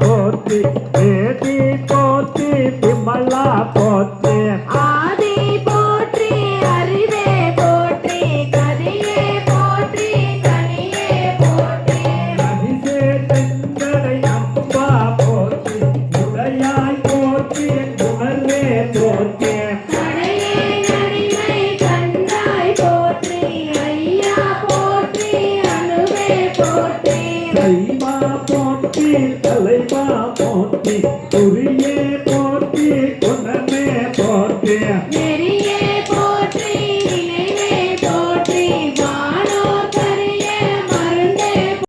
போத்தி பேட்டி போத்தி பிம்மலா போத்தி கைமா போட்டி தலைமா போட்டி குறியே போட்டி கொண்டமே போட்டி.